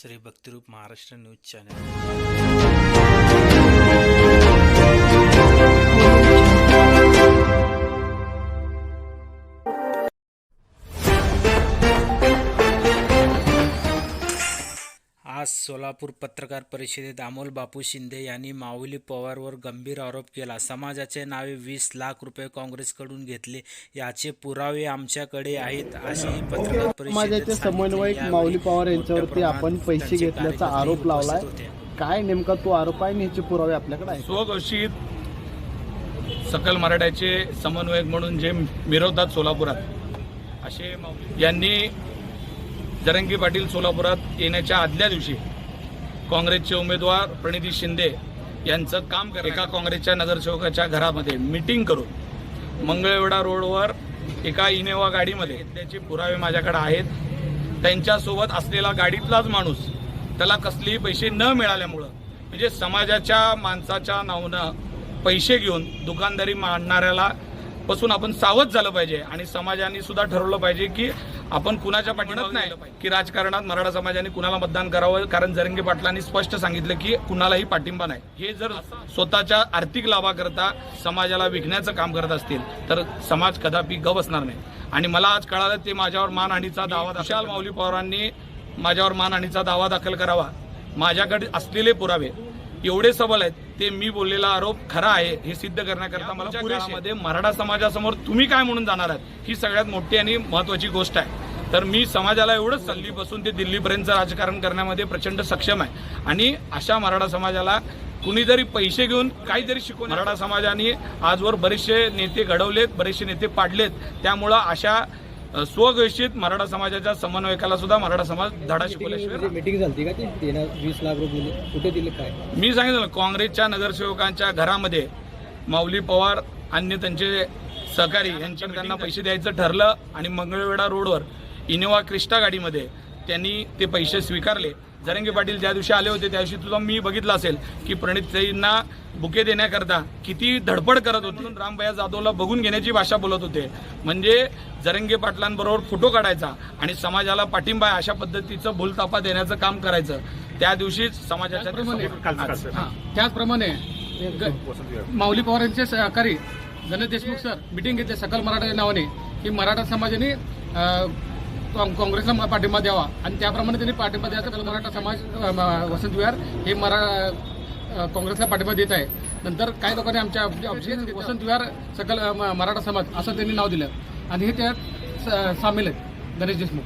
Shri Bhaktirup Maharashtra news channel. आज सोलापूर पत्रकार परिषदेत अमोल बापू शिंदे यांनी माऊली पवारवर गंभीर आरोप केला. समाजाचे नावे वीस लाख रुपये काँग्रेसकडून घेतले. याचे पुरावे आमच्याकडे आहेत अशी पत्रकार परिषदेत समाजाचे सांगितले. समन्वयक माऊली पवार यांच्यावरती आपण पैसे घेतल्याचा आरोप लावलाय. काय नेमका तो आरोप आहे आणि ह्याचे पुरावे आपल्याकडे आहेत? स्वघोषित सकल मराठ्याचे समन्वयक म्हणून जे मिरवतात सोलापुरात असे यांनी जरंगी पाटील सोलापुरात येण्याच्या आदल्या दिवशी काँग्रेसचे उमेदवार प्रणिती शिंदे यांचं काम कर एका काँग्रेसच्या नगरसेवकाच्या घरामध्ये मिटिंग करून मंगळवेढा रोडवर एका इनेवा गाडीमध्ये त्याचे पुरावे माझ्याकडे आहेत. त्यांच्यासोबत असलेला गाडीतलाच माणूस त्याला कसलेही पैसे न मिळाल्यामुळं म्हणजे समाजाच्या माणसाच्या नावनं पैसे घेऊन दुकानदारी मांडणाऱ्याला पासून आपण सावध झालं पाहिजे आणि समाजाने सुद्धा ठरवलं पाहिजे की आपण कुणाच्या पाठीमागं नाही की राजकारणात मराठा समाजाने कुणाला मतदान करावं? कारण जरंगे पाटलांनी स्पष्ट सांगितलं की कुणालाही पाठिंबा नाही. हे जर स्वतःच्या आर्थिक लाभाकरता समाजाला विकण्याचं काम करत असतील तर समाज कदापि ग बसणार नाही. आणि मला आज कळालं ते माझ्यावर मानहानीचा दावा विशाल माऊली पवारांनी माझ्यावर मानहानीचा दावा दाखल करावा. माझ्याकडे असलेले पुरावे एवढे सबल आहेत ते मी बोललेला आरोप खरा आहे हे सिद्ध करण्याकरता मला पुरेशामध्ये मराठा समाजासमोर तुम्ही काय म्हणून जाणार आहात ही सगळ्यात मोठी आणि महत्वाची गोष्ट आहे. तर मी समाजाला एवढंच सल्लीपासून ते दिल्लीपर्यंत राजकारण करण्यामध्ये प्रचंड सक्षम आहे. आणि अशा मराठा समाजाला कुणीतरी पैसे घेऊन काहीतरी शिकवून मराठा समाजाने आजवर बरेचसे नेते घडवलेत बरेचसे नेते पाडलेत. त्यामुळं अशा स्वघोषित मराठा समाजाच्या समन्वयकाला सुद्धा मराठा समाज धडा शिकवल्याशिवाय मीटिंग झाली का ती? वीस लाख रुपये कुठे दिले काय? मी सांगितलं काँग्रेसच्या नगरसेवकांच्या घरामध्ये माऊली पवार आणि त्यांचे सहकारी यांच्या त्यांना पैसे द्यायचं ठरलं आणि मंगळवेढा रोडवर इनोवा क्रिस्टा गाडीमध्ये त्यांनी ते पैसे स्वीकारले. जरंगे पाटील ज्या दिवशी आले होते त्या दिवशी तुझा मी बघितलं असेल की प्रणितताईंना बुके देण्याकरता किती धडपड करत होते. रामभया जाधवला बघून घेण्याची भाषा बोलत होते. म्हणजे जरंगे पाटलांबरोबर फोटो काढायचा आणि समाजाला पाठिंबा अशा पद्धतीचं भूलतापा देण्याचं काम करायचं. त्या दिवशीच समाजाच्या त्याचप्रमाणे माऊली पवार यांचे सहकारी गणेश देशमुख सर मिटिंग घेतली सकल मराठा नावाने की मराठा समाजाने काँग्रेसला पाठिंबा द्यावा. आणि त्याप्रमाणे त्यांनी पाठिंबा द्यायचा त्याला मराठा समाज वसंत विहार हे मरा काँग्रेसला पाठिंबा देत आहे. नंतर काही लोकांनी आमच्या वसंत विहार सकल मराठा समाज असं त्यांनी नाव दिलं. आणि हे त्यात स- सामील आहेत. गणेश देशमुख.